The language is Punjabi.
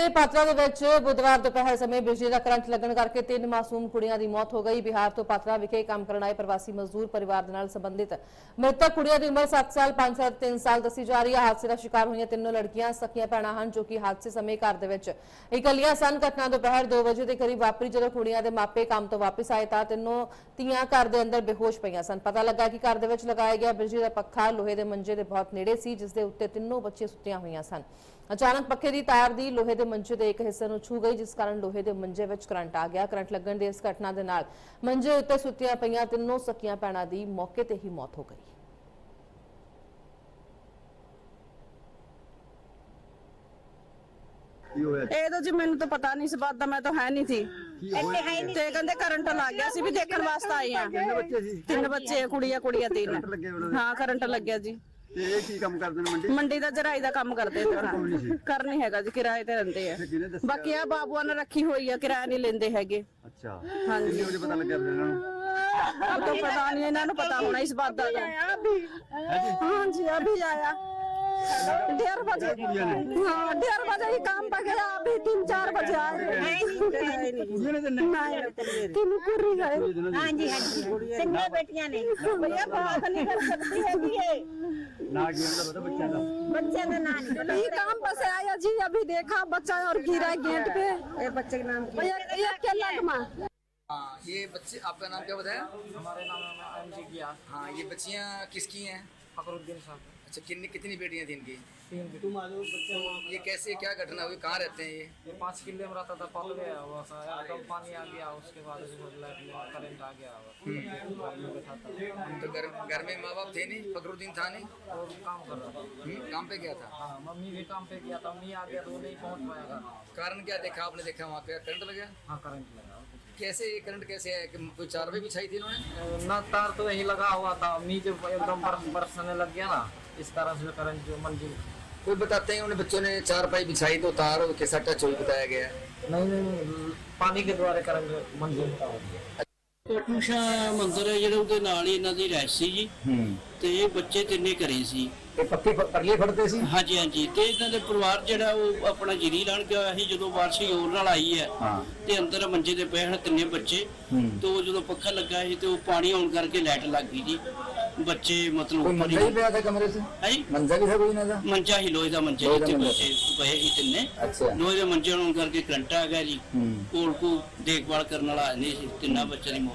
ਦੇ ਪਾਤਰਾ ਦੇ ਵਿੱਚ ਬੁੱਧਵਾਰ ਦੁਪਹਿਰ ਸਮੇਂ ਬਿਜਲੀ ਦਾ ਕਰੰਟ ਲੱਗਣ ਕਰਕੇ ਤਿੰਨ ਮਾਸੂਮ ਕੁੜੀਆਂ ਦੀ ਮੌਤ ਹੋ ਗਈ। ਬਿਹਾਰ ਤੋਂ ਪਾਤਰਾ ਵਿਖੇ ਕੰਮ ਕਰਨ ਆਏ ਪ੍ਰਵਾਸੀ ਮਜ਼ਦੂਰ ਪਰਿਵਾਰ ਦੇ ਨਾਲ ਸੰਬੰਧਿਤ ਮ੍ਰਿਤਕ ਕੁੜੀਆਂ ਦੀ ਉਮਰ 7 ਸਾਲ 5 ਸਾਲ 3 ਸਾਲ ਦੱਸੀ ਜਾ ਰਹੀ ਹੈ। ਹਾਦਸੇ ਦਾ ਸ਼ਿਕਾਰ ਹੋਈਆਂ ਤਿੰਨੋਂ ਲੜਕੀਆਂ ਸਕੀਆਂ ਭੈਣਾਂ ਹਨ ਜੋ ਕਿ ਹਾਦਸੇ ਸਮੇਂ ਘਰ ਦੇ ਵਿੱਚ ਇਕੱਲੀਆਂ ਸਨ। ਘਟਨਾ ਦੁਪਹਿਰ 2 ਵਜੇ ਦੇ ਕਰੀਬ ਵਾਪਰੀ। ਜਦੋਂ ਕੁੜੀਆਂ ਦੇ ਮਾਪੇ ਕੰਮ ਤੋਂ ਵਾਪਸ ਆਏ ਤਾਂ ਤਿੰਨੋਂ ਧੀਆਂ ਘਰ ਦੇ ਅੰਦਰ ਬੇਹੋਸ਼ ਪਈਆਂ ਸਨ। ਪਤਾ ਲੱਗਾ ਕਿ ਘਰ ਦੇ ਵਿੱਚ ਲਗਾਇਆ ਗਿਆ ਬਿਜਲੀ ਦਾ ਪੱਖਾ ਲੋਹੇ ਦੇ ਮੰਜੇ ਦੇ ਬਹੁਤ ਨੇੜੇ ਸੀ, ਜਿਸ ਦੇ ਉੱਤੇ ਤਿੰਨੋਂ ਬੱਚੇ ਸੁੱਤੀਆਂ ਹੋਈਆਂ ਸਨ। ਅਚਾਨਕ ਪੱਖੇ ਦੀ ਤਾਰ ਦੀ ਲੋਹੇ ਦੇ ਮੰਜੇ ਦੇ ਇੱਕ ਹਿੱਸੇ ਨੂੰ ਛੂ ਗਈ ਜਿਸ ਕਾਰਨ ਲੋਹੇ ਦੇ ਮੰਜੇ ਵਿੱਚ ਕਰੰਟ ਆ ਗਿਆ। ਕਰੰਟ ਲੱਗਣ ਦੀ ਇਸ ਘਟਨਾ ਦੇ ਨਾਲ ਮੰਜੇ ਉੱਤੇ ਸੁੱਤੀਆਂ ਪਈਆਂ ਤਿੰਨੋਂ ਸਕੀਆਂ ਭੈਣਾਂ ਦੀ ਮੌਕੇ ਤੇ ਹੀ ਮੌਤ ਹੋ ਗਈ। ਇਹ ਤਾਂ ਜੀ ਮੈਨੂੰ ਤਾਂ ਪਤਾ ਨਹੀਂ ਇਸ ਬਾਤ ਦਾ ਮੈਂ ਤਾਂ ਹੈ ਨਹੀਂ ਸੀ। ਤੇ ਕਹਿੰਦੇ ਕਰੰਟ ਲੱਗ ਗਿਆ ਸੀ ਵੀ ਦੇਖਣ ਵਾਸਤੇ ਆਏ ਆ। ਕਿੰਨੇ ਬੱਚੇ ਸੀ? ਤਿੰਨ ਬੱਚੇ ਕੁੜੀਆਂ ਕੁੜੀਆਂ ਤਿੰਨ। ਹਾਂ ਕਰੰਟ ਲੱਗਿਆ ਜੀ। ਤੇ ਇਹ ਕੀ ਕੰਮ ਕਰਦੇ ਨੇ ਮੰਡੀ ਮੰਡੀ ਦਾ ਜਰਾਈ ਦਾ ਕੰਮ ਕਰਦੇ ਕੌਣ ਸੀ? ਤੇ ਕਰ ਨਹੀਂ ਹੈਗਾ ਜੀ ਕਿਰਾਏ ਤੇ ਰਹਿੰਦੇ ਆ ਤੇ ਕਿਹਨੇ ਦੱਸਿਆ ਬਾਕੀ ਆ ਬਾਬੂਆਂ ਨੇ ਰੱਖੀ ਹੋਈ ਆ ਕਿਰਾਇਆ ਨਹੀਂ ਲੈਂਦੇ ਹੈਗੇ ਅੱਛਾ ਹਾਂਜੀ ਕਿੰਨੇ ਵਜੇ ਪਤਾ ਲੱਗਿਆ ਫਿਰ ਇਹਨਾਂ ਨੂੰ अब तो पता नहीं इन्हों ने पता होना इस बात का तो। हाँ जी अभी आया डेढ़ बजे। हाँ डेढ़ बजे ही काम पर गया अभी तीन चार बजे आए तीन कुर्री ने नानी काम बस आया जी अभी देखा बच्चा और गिरा गेट पे। बच्चे के नाम एक हाँ, ये बच्चे आपका नाम क्या बताया? हमारे नाम है हाँ ये बच्चियाँ किसकी हैं? फखरुद्दीन साहब। अच्छा कितनी कितनी बेटियाँ थी इनकी? तुम आ जाओ बच्चे ये कैसे क्या घटना हुई? कहाँ रहते हैं ये? ये पाँच किले में रहता था पक गया हुआ सा एकदम पानी आ गया उसके बाद लाइट में करंट आ गया हुआ था। तो घर घर में माँ बाप थे नहीं? फकरुद्दीन था नहीं? और काम कर रहा था। हम्म, काम पे गया था? हाँ मम्मी भी काम पे गया था मम्मी आ गया तो वो नहीं पहुँच पाएगा कारण क्या देखा आपने? देखा वहाँ पे करंट लगा? हाँ करंट लगा कैसे ये करंट कैसे है कि कोई भी बिछाई थी इन्होंने? न तार तो यही लगा हुआ था मम्मी जब एकदम बरसने लग गया ना इस तरह से करंट जो मंजिल कोई बताते हैं उन्हें बच्चों ने चारपाई बिछाई तो तार और कैसा टच हुई बताया गया है नहीं नहीं नहीं पानी के द्वारा करंट मंजिल का हो गया ਟੂਸ਼ਾ ਮੰਦਰ ਹੈ ਜਿਹੜਾ ਉਹਦੇ ਨਾਲ ਹੀ ਇਹਨਾਂ ਦੀ ਰਹਿਸ਼ ਸੀ ਜੀ हम्म ਤੇ ਬੱਚੇ ਤਿੰਨੇ ਘਰੇ ਸੀ। ਤੇ ਪੱਕੀ ਪਰਲੇ ਫੜਦੇ ਸੀ? ਹਾਂਜੀ ਹਾਂਜੀ। ਤੇ ਇਹਨਾਂ ਦੇ ਪਰਿਵਾਰ ਜਿਹੜਾ ਉਹ ਆਪਣਾ ਜੀਰੀ ਲਾਣ ਗਿਆ ਹੋਇਆ ਸੀ ਜਦੋਂ ਬਾਰਿਸ਼ ਹੋਰ ਨਾਲ ਆਈ ਹੈ। ਤੇ ਅੰਦਰ ਮੰਜੇ ਤੇ ਪਏ ਤਿੰਨੇ ਬੱਚੇ। ਤੇ ਉਹ ਜਦੋਂ ਪੱਖਾ ਲੱਗਾ ਸੀ ਤੇ ਉਹ ਪਾਣੀ ਆਉਣ ਕਰਕੇ ਲਾਈਟ ਲੱਗ ਗਈ ਜੀ। ਬੱਚੇ ਮਤਲਬ ਮੰਜਾ ਹੀ ਪਿਆ ਸੀ ਕਮਰੇ 'ਚ? ਹੈ? ਮੰਜਾ ਵੀ ਹੈ ਕੋਈ ਇਹਨਾਂ ਦਾ? ਮੰਜਾ ਹੀ ਲੋਹੇ ਦਾ ਮੰਜਾ ਲੋਹੇ ਦਾ ਬੱਚੇ ਪਏ ਸੀ ਤਿੰਨੇ। ਅੱਛਾ। ਲੋਹੇ ਦੇ ਮੰਜੇ ਨੂੰ ਆਉਣ ਕਰਕੇ ਕਰੰਟ ਆ ਗਿਆ ਜੀ। ਕੋਲ ਕੋ ਦੇਖਭਾਲ ਕਰਨ ਵਾਲਾ ਨਹੀਂ ਸੀ। ਤਿੰਨਾਂ ਬੱਚਿਆਂ ਦੀ